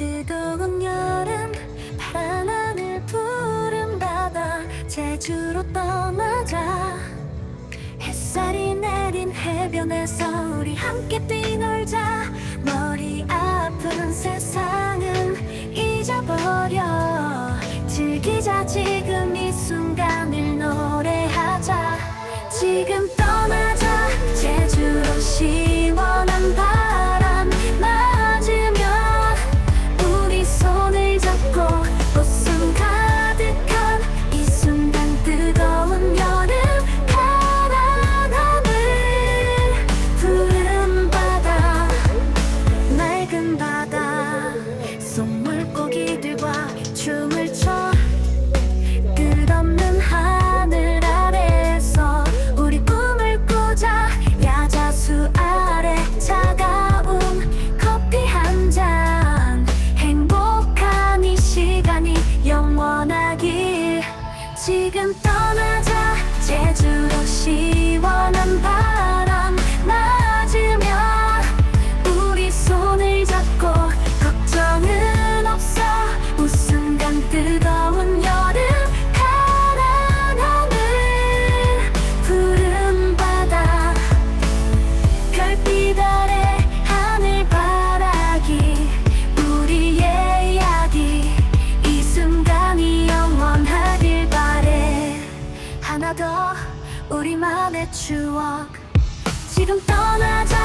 뜨거운 여름 파란 하늘 푸른 바다 제주로 떠나자. 햇살이 내린 해변에서 우리 함께 뛰놀자. 머리 아픈 세상은 잊어버려. 즐기자 지금 이 순간을 노래하자. 지금 지금 떠나자. 우리만의 추억. 지금 떠나자.